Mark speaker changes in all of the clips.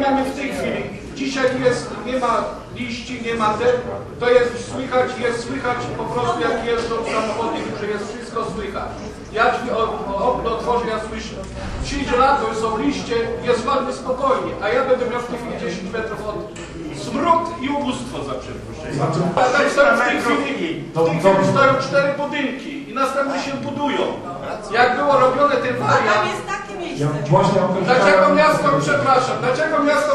Speaker 1: mamy w tej chwili. Dzisiaj jest, nie ma liści, nie ma ten, to jest słychać, jest słychać po prostu jak jeżdżą samochody, że jest wszystko słychać. Ja drzwi o, o okno otworzę, ja słyszę. Przyjdzie lato, są liście, jest ładnie, spokojnie, a ja będę miał w tej chwili 10 metrów od smród i ubóstwo za przeproszeniem. A tak stoją w tej chwili, w tej chwili stoją cztery budynki i następne się budują. Jak było robione ten wariant,
Speaker 2: Właśnie
Speaker 1: Dlaczego miasto, przepraszam, dlaczego miasto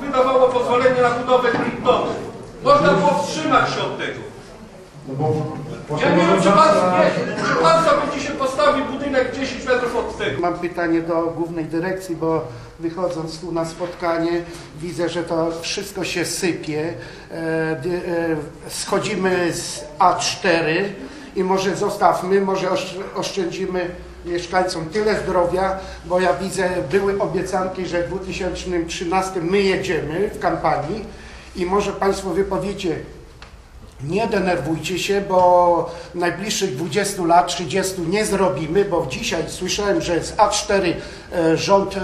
Speaker 1: wydawało pozwolenie na budowę tych domów? Można było wstrzymać się od tego.
Speaker 2: No bo
Speaker 1: Ja nie wiem, czy pan, nie, czy pan sobie dzisiaj postawi budynek 10 metrów od tego.
Speaker 3: Mam pytanie do głównej dyrekcji, bo wychodząc tu na spotkanie widzę, że to wszystko się sypie. E, e, Schodzimy z A4 i może zostawmy, może oszcz- oszczędzimy mieszkańcom tyle zdrowia, bo ja widzę, były obiecanki, że w 2013 my jedziemy w kampanii i może Państwo wypowiecie, nie denerwujcie się, bo najbliższych 20 lat, 30 nie zrobimy, bo dzisiaj słyszałem, że z A4 e, rząd e,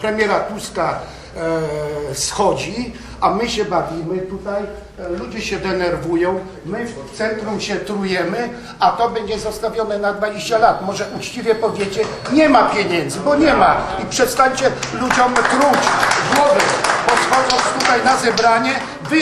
Speaker 3: premiera Tuska e, schodzi, a my się bawimy tutaj, e, ludzie się denerwują, my w centrum się trujemy, a to będzie zostawione na 20 lat. Może uczciwie powiecie, nie ma pieniędzy, bo nie ma i przestańcie ludziom truć głowy, bo schodząc tutaj na zebranie, wy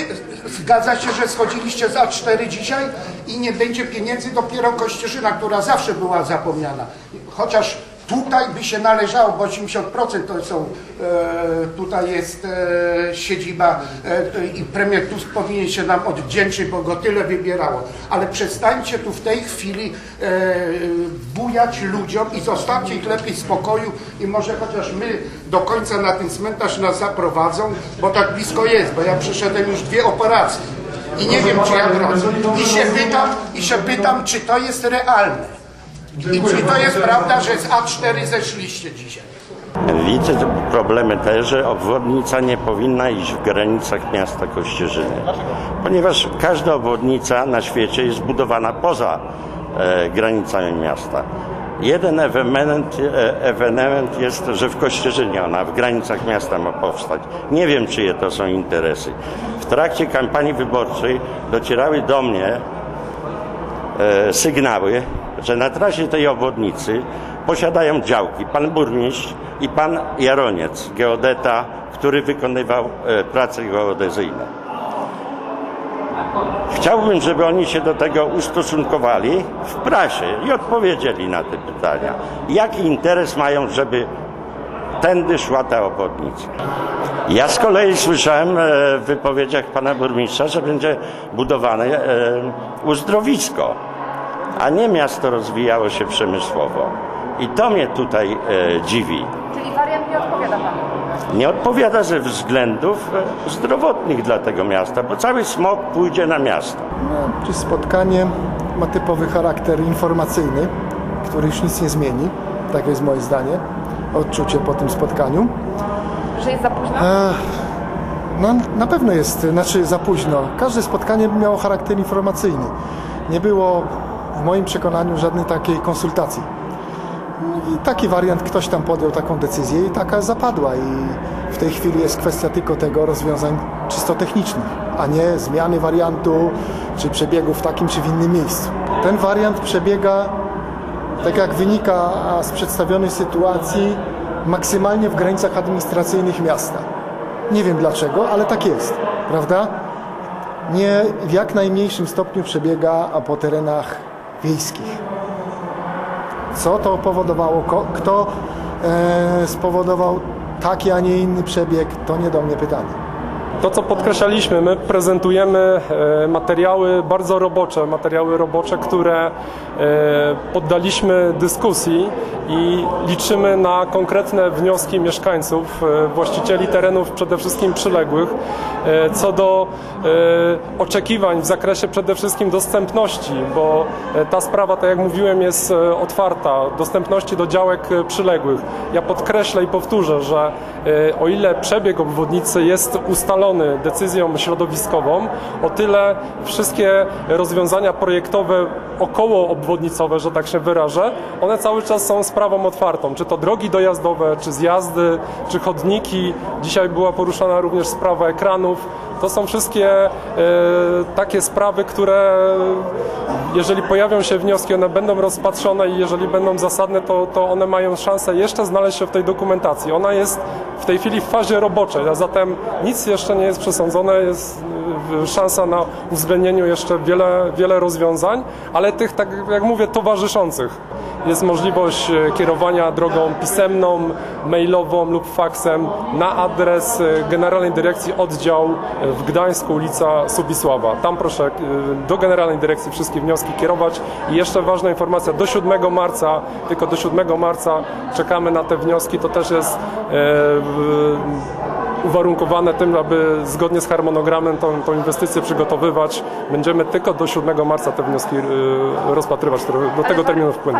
Speaker 3: Zgadza się, że schodziliście z A4 dzisiaj i nie będzie pieniędzy dopiero Kościerzyna, która zawsze była zapomniana. Chociaż tutaj by się należało, bo 80% to są, e, tutaj jest e, siedziba e, i premier Tusk powinien się nam odwdzięczyć, bo go tyle wybierało. Ale przestańcie tu w tej chwili bujać ludziom i zostawcie ich lepiej w spokoju i może chociaż my do końca na ten cmentarz nas zaprowadzą, bo tak blisko jest, bo ja przeszedłem już dwie operacje i nie wiem, czy ja wracam. I się pytam, i się pytam, czy to jest realne. I czy to jest prawda, że z A4 zeszliście dzisiaj?
Speaker 4: Widzę problemy też, że obwodnica nie powinna iść w granicach miasta Kościerzyny. Ponieważ każda obwodnica na świecie jest budowana poza e, granicami miasta. Jeden ewenement, e, ewenement jest, że w Kościerzynie ona w granicach miasta ma powstać. Nie wiem, czyje to są interesy. W trakcie kampanii wyborczej docierały do mnie e, sygnały, że na trasie tej obwodnicy posiadają działki pan burmistrz i pan Jaroniec, geodeta, który wykonywał e, prace geodezyjne. Chciałbym, żeby oni się do tego ustosunkowali w prasie i odpowiedzieli na te pytania. Jaki interes mają, żeby tędy szła ta obwodnica? Ja z kolei słyszałem e, w wypowiedziach pana burmistrza, że będzie budowane e, uzdrowisko, a nie miasto rozwijało się przemysłowo. I to mnie tutaj e, dziwi.
Speaker 5: Czyli wariant nie odpowiada panu.
Speaker 4: Nie odpowiada ze względów e, zdrowotnych dla tego miasta, bo cały smog pójdzie na miasto.
Speaker 6: No, czy spotkanie ma typowy charakter informacyjny, który już nic nie zmieni. Takie jest moje zdanie, odczucie po tym spotkaniu.
Speaker 5: Że jest za późno?
Speaker 6: Ech, no, na pewno jest, znaczy za późno. Każde spotkanie miało charakter informacyjny. Nie było w moim przekonaniu żadnej takiej konsultacji. I taki wariant, ktoś tam podjął taką decyzję i taka zapadła. I w tej chwili jest kwestia tylko tego rozwiązań czysto technicznych, a nie zmiany wariantu czy przebiegu w takim czy w innym miejscu. Ten wariant przebiega, tak jak wynika z przedstawionej sytuacji, maksymalnie w granicach administracyjnych miasta. Nie wiem dlaczego, ale tak jest, prawda? Nie w jak najmniejszym stopniu przebiega a po terenach wiejskich. Co to powodowało? Kto e, spowodował taki, a nie inny przebieg? To nie do mnie pytanie.
Speaker 7: To, co podkreślaliśmy, my prezentujemy e, materiały bardzo robocze, materiały robocze, które e, poddaliśmy dyskusji i liczymy na konkretne wnioski mieszkańców, e, właścicieli terenów przede wszystkim przyległych, co do oczekiwań w zakresie przede wszystkim dostępności, bo ta sprawa, tak jak mówiłem, jest otwarta, dostępności do działek przyległych. Ja podkreślę i powtórzę, że o ile przebieg obwodnicy jest ustalony decyzją środowiskową, o tyle wszystkie rozwiązania projektowe około obwodnicowe, że tak się wyrażę, one cały czas są sprawą otwartą. Czy to drogi dojazdowe, czy zjazdy, czy chodniki. Dzisiaj była poruszana również sprawa ekranów. To są wszystkie e, takie sprawy, które jeżeli pojawią się wnioski, one będą rozpatrzone i jeżeli będą zasadne, to, to one mają szansę jeszcze znaleźć się w tej dokumentacji. Ona jest w tej chwili w fazie roboczej, a zatem nic jeszcze nie jest przesądzone, jest szansa na uwzględnieniu jeszcze wiele, wiele rozwiązań, ale tych, tak jak mówię, towarzyszących. Jest możliwość e, kierowania drogą pisemną, mailową lub faksem na adres e, Generalnej Dyrekcji Oddział w Gdańsku, ulica Subisława. Tam proszę e, do Generalnej Dyrekcji wszystkie wnioski kierować. I jeszcze ważna informacja, do 7 marca, tylko do 7 marca czekamy na te wnioski. To też jest e, w- uwarunkowane tym, aby zgodnie z harmonogramem tą, tą inwestycję przygotowywać. Będziemy tylko do 7 marca te wnioski e, rozpatrywać, które do tego terminu wpłyną.